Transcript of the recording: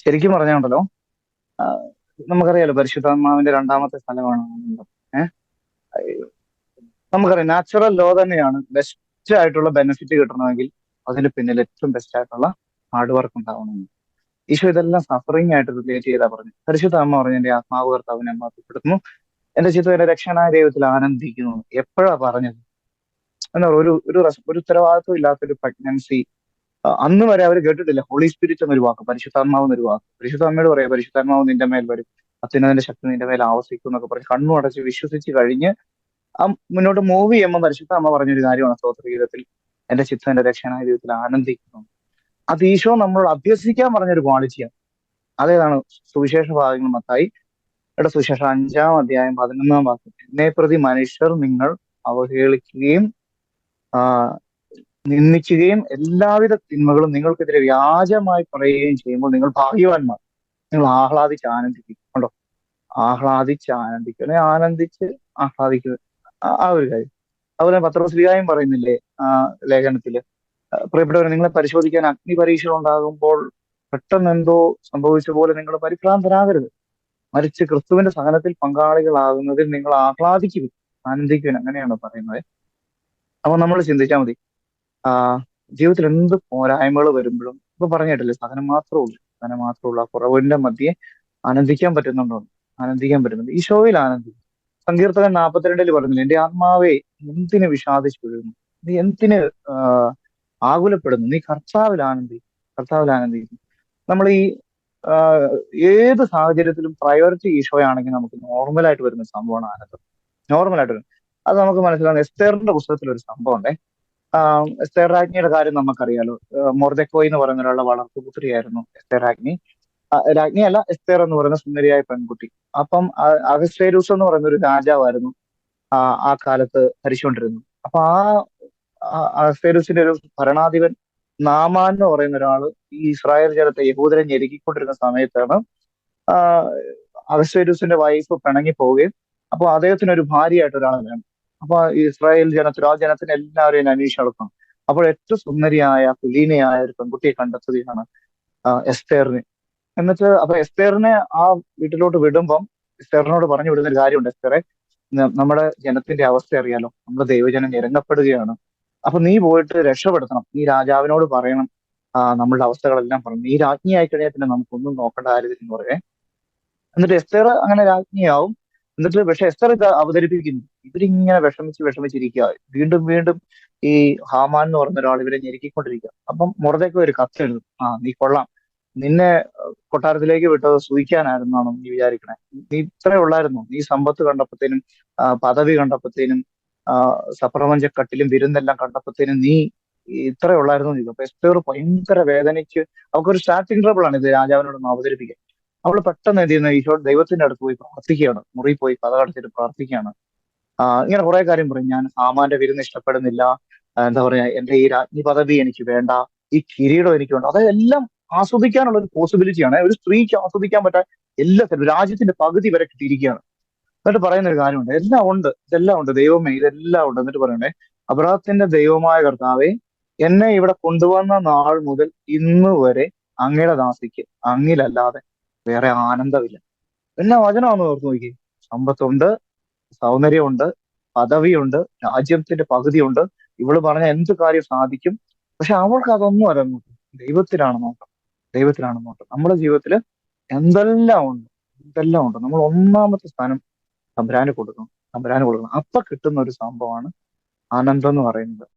ശരിക്കും പറഞ്ഞുണ്ടല്ലോ നമുക്കറിയാലോ പരിശുദ്ധാത്മാവിന്റെ രണ്ടാമത്തെ സ്ഥലമാണ് ഏഹ് നമുക്കറിയാം നാച്ചുറൽ ലോ തന്നെയാണ് ബെസ്റ്റ് ആയിട്ടുള്ള ബെനിഫിറ്റ് കിട്ടണമെങ്കിൽ അതിന് പിന്നിൽ ഏറ്റവും ബെസ്റ്റ് ആയിട്ടുള്ള ഹാർഡ് വർക്ക് ഉണ്ടാവണമെന്ന് ഈശോ ഇതെല്ലാം സഫറിംഗ് ആയിട്ട് റിലേറ്റ് ചെയ്താ പറഞ്ഞു പരിശുദ്ധ അമ്മ പറഞ്ഞു എന്റെ ആത്മാവ് കർത്താവിനെ മാറ്റപ്പെടുത്തുന്നു എന്റെ ചിത്രം എന്റെ രക്ഷണായ ദൈവത്തിൽ ആനന്ദിക്കുന്നു. എപ്പോഴാ പറഞ്ഞത്? എന്താ ഒരു ഒരു ഒരു ഉത്തരവാദിത്വം ഇല്ലാത്തൊരു പ്രഗ്നൻസി അന്ന് വരെ അവർ കേട്ടിട്ടില്ല. ഹോളി സ്പിരിറ്റ് എന്നൊരു വാക്ക് പരിശുദ്ധാത്മാവ് എന്നൊരു വാക്ക്. പരിശുദ്ധാത്മയോട് പറയാം പരിശുദ്ധാത്മാവ് നിന്റെ മേൽ വരും. അത്യുന്നതിന്റെ ശക്തി നിന്റെ മേൽ ആവസിക്കും എന്നൊക്കെ പറഞ്ഞ് കണ്ണു അടച്ച് വിശ്വസിച്ച് കഴിഞ്ഞ് ആ മുന്നോട്ട് മൂവ് ചെയ്യുമ്പോൾ പരിശുദ്ധ അമ്മ പറഞ്ഞൊരു കാര്യമാണ് സ്തോത്രഗീതത്തിൽ. എന്റെ ചിത്രം എന്റെ രക്ഷണായ ജീവിതത്തിൽ ആനന്ദിക്കുന്നു. അത് ഈശോ നമ്മളോട് അഭ്യസിക്കാൻ പറഞ്ഞൊരു ക്വാളിറ്റിയാണ്. അതേതാണ് സുവിശേഷ ഭാഗങ്ങൾ മത്തായി. ഇവിടെ സുവിശേഷം അഞ്ചാം അധ്യായം പതിനൊന്നാം വാക്യം എന്നെ പ്രതി മനുഷ്യർ നിങ്ങൾ അവഹേളിക്കുകയും ആ നിന്ദിക്കുകയും എല്ലാവിധ തിന്മകളും നിങ്ങൾക്കെതിരെ വ്യാജമായി പറയുകയും ചെയ്യുമ്പോൾ നിങ്ങൾ ഭാഗ്യവാന്മാർ. നിങ്ങൾ ആഹ്ലാദിച്ച് ആനന്ദിക്കും കണ്ടോ? ആഹ്ലാദിച്ച് ആനന്ദിക്കും. അല്ലെങ്കിൽ ആനന്ദിച്ച് ആഹ്ലാദിക്കുക ആ ഒരു കാര്യം. അതുപോലെ പത്രശ്രീകായും പറയുന്നില്ലേ ലേഖനത്തിൽ? പ്രിയപ്പെട്ടവരെ നിങ്ങളെ പരിശോധിക്കാൻ അഗ്നി പരീക്ഷ ഉണ്ടാകുമ്പോൾ പെട്ടെന്ന് എന്തോ സംഭവിച്ച പോലെ നിങ്ങൾ പരിഭ്രാന്തരാകരുത്. മറിച്ച് ക്രിസ്തുവിന്റെ സഹനത്തിൽ പങ്കാളികളാകുന്നതിൽ നിങ്ങൾ ആഹ്ലാദിക്കുക ആനന്ദിക്കുവിൻ. അങ്ങനെയാണ് പറയുന്നത്. അപ്പൊ നമ്മൾ ചിന്തിച്ചാൽ മതി ജീവിതത്തിൽ എന്ത് പോരായ്മകൾ വരുമ്പോഴും ഇപ്പൊ പറഞ്ഞിട്ടില്ലേ സാധനം മാത്രമേ ഉള്ളൂ. സഹനം മാത്രമേ ഉള്ളൂ. ആ കുറവിന്റെ മധ്യേ ആനന്ദിക്കാൻ പറ്റുന്നുണ്ടോ? ആനന്ദിക്കാൻ പറ്റുന്നുണ്ട്. ഈശോയിൽ ആനന്ദിക്കും സങ്കീർത്തകൻ നാൽപ്പത്തിരണ്ടിൽ പറഞ്ഞില്ലേ എന്റെ ആത്മാവെ എന്തിന് വിഷാദിച്ചു വീഴുന്നു? നീ എന്തിന് ആകുലപ്പെടുന്നു? നീ കർത്താവിൽ ആനന്ദിക്കും കർത്താവിൽ ആനന്ദിക്കും നമ്മൾ ഈ ഏത് സാഹചര്യത്തിലും പ്രയോറിറ്റി ഈ ഈശോയാണെങ്കിൽ നമുക്ക് നോർമലായിട്ട് വരുന്ന സംഭവമാണ് ആനന്ദം. നോർമലായിട്ട് വരും അത് നമുക്ക് മനസ്സിലാകുന്ന എസ്തേറിന്റെ പുസ്തകത്തിൽ ഒരു സംഭവം ഉണ്ടേ എസ്തേർ രാജ്ഞിയുടെ കാര്യം നമുക്കറിയാലോ. മൊർദക്കോയ് എന്ന് പറയുന്ന ഒരാളുടെ വളർത്തുപുത്രിയായിരുന്നു എസ്തേർ രാജ്ഞി. അല്ല എസ്തേർ എന്ന് പറയുന്ന സുന്ദരിയായ പെൺകുട്ടി. അപ്പം അഗസ്റ്റേരൂസ് എന്ന് പറയുന്ന ഒരു രാജാവായിരുന്നു ആ കാലത്ത് ഭരിച്ചുകൊണ്ടിരുന്നത്. അപ്പൊ ആ അഗസ്റ്റേരൂസിന്റെ ഒരു ഭരണാധിപൻ നാമാൻ എന്ന് പറയുന്ന ഒരാൾ ഈ ഇസ്രായേൽ ജനത്തെ യഹൂദരെ ഞെരുക്കിക്കൊണ്ടിരുന്ന സമയത്താണ് അഗസ്റ്റേരൂസിന്റെ വൈഫ് പിണങ്ങി പോവുകയും അപ്പോൾ അദ്ദേഹത്തിന് ഒരു ഭാര്യയായിട്ട് ഒരാളെ വേണം. അപ്പൊ ഇസ്രായേൽ ജനത്തിന് ആ ജനത്തിന് എല്ലാവരെയും അന്വേഷിച്ച് നടക്കണം അപ്പോൾ ഏറ്റവും സുന്ദരിയായ കുലീനയായ ഒരു പെൺകുട്ടിയെ കണ്ടെത്തുകയാണ് എസ്തേറിന് എസ്തേറിനെ. എന്നിട്ട് അപ്പൊ എസ്തേറിനെ ആ വീട്ടിലോട്ട് വിടുമ്പം എസ്തേറിനോട് പറഞ്ഞു വിടുന്ന ഒരു കാര്യമുണ്ട് എസ്തേറെ. നമ്മുടെ ജനത്തിന്റെ അവസ്ഥ അറിയാലോ. നമ്മുടെ ദൈവജനം ഇരങ്ങപ്പെടുകയാണ് അപ്പൊ നീ പോയിട്ട് രക്ഷപ്പെടുത്തണം. നീ രാജാവിനോട് പറയണം. ആ നമ്മളുടെ അവസ്ഥകളെല്ലാം പറഞ്ഞു. നീ രാജ്ഞിയായി കഴിഞ്ഞാൽ പിന്നെ നമുക്കൊന്നും നോക്കേണ്ട കാര്യത്തിൽ എന്ന് പറയേ. എന്നിട്ട് എസ്തേർ അങ്ങനെ രാജ്ഞിയാവും. എന്നിട്ട് പക്ഷെ എസ്തർ ഇത് അവതരിപ്പിക്കുന്നു. ഇവരിങ്ങനെ വിഷമിച്ച് വിഷമിച്ചിരിക്കുക. വീണ്ടും വീണ്ടും ഈ ഹാമാൻ എന്ന് പറഞ്ഞ ഒരാൾ ഇവരെ ഞെരുക്കിക്കൊണ്ടിരിക്കുക. അപ്പം മുറതേക്ക് ഒരു കത്ത് എഴുതും ആ നീ കൊള്ളാം. നിന്നെ കൊട്ടാരത്തിലേക്ക് വിട്ടത് സൂഹിക്കാനായിരുന്നാണോ നീ വിചാരിക്കണേ? നീ ഇത്രേ ഉള്ളായിരുന്നു. നീ സമ്പത്ത് കണ്ടപ്പോഴത്തേനും പദവി കണ്ടപ്പോഴത്തേനും ആ സപ്രപഞ്ചക്കട്ടിലും വിരുന്നെല്ലാം കണ്ടപ്പോഴത്തേനും നീ ഇത്രേ ഉള്ളായിരുന്നു. നീ അപ്പൊ എസ്തേർ ഭയങ്കര വേദനയ്ക്ക് അവർക്കൊരു സ്റ്റാർട്ടിംഗ് ട്രബിൾ ആണ് ഇത് രാജാവിനോട് അവതരിപ്പിക്കാൻ. അവൾ പെട്ടെന്ന് എന്ത് ചെയ്യുന്ന? ഈശോ ദൈവത്തിന്റെ അടുത്ത് പോയി പ്രാർത്ഥിക്കുകയാണ്. മുറി പോയി കഥ പ്രാർത്ഥിക്കുകയാണ്. ഇങ്ങനെ കുറെ കാര്യം പറയും. ഞാൻ ആമാന്റെ വിരുന്ന് ഇഷ്ടപ്പെടുന്നില്ല. എന്താ പറയാ എന്റെ ഈ രാജ്ഞി പദവി എനിക്ക് വേണ്ട. ഈ കിരീടം എനിക്ക് വേണ്ട അതെല്ലാം ആസ്വദിക്കാനുള്ള ഒരു പോസിബിലിറ്റിയാണ് ഒരു സ്ത്രീക്ക് ആസ്വദിക്കാൻ പറ്റാൻ എല്ലാത്തിനും രാജ്യത്തിന്റെ പകുതി വരെ കിട്ടിയിരിക്കുകയാണ്. എന്നിട്ട് പറയുന്ന ഒരു കാര്യമുണ്ട്. എല്ലാം ഉണ്ട്. ഇതെല്ലാം ഉണ്ട്. ദൈവമേ ഇതെല്ലാം ഉണ്ട്. എന്നിട്ട് പറയണേ അബ്രാഹത്തിന്റെ ദൈവമായ കർത്താവെ എന്നെ ഇവിടെ കൊണ്ടുവന്ന നാൾ മുതൽ ഇന്ന് വരെ അങ്ങയുടെ ദാസിക്ക് അങ്ങിലല്ലാതെ വേറെ ആനന്ദമില്ല. എല്ലാ വചനമാണെന്ന് ഓർത്ത് നോക്കി. സമ്പത്തുണ്ട് സൗന്ദര്യമുണ്ട് പദവിയുണ്ട് രാജ്യത്തിന്റെ പകുതിയുണ്ട്. ഇവൾ പറഞ്ഞ എന്ത് കാര്യം സാധിക്കും? പക്ഷെ അവൾക്ക് അതൊന്നും അല്ല നോക്കും ദൈവത്തിലാണ് നോട്ടം. ദൈവത്തിലാണ് നോട്ടം. നമ്മുടെ ജീവിതത്തിൽ എന്തെല്ലാം ഉണ്ട്? എന്തെല്ലാം ഉണ്ട്? നമ്മൾ ഒന്നാമത്തെ സ്ഥാനം തമ്പുരാന് കൊടുക്കണം. തമ്പുരാന് കൊടുക്കണം. അപ്പൊ കിട്ടുന്ന ഒരു സംഭവമാണ് ആനന്ദം എന്ന് പറയുന്നത്.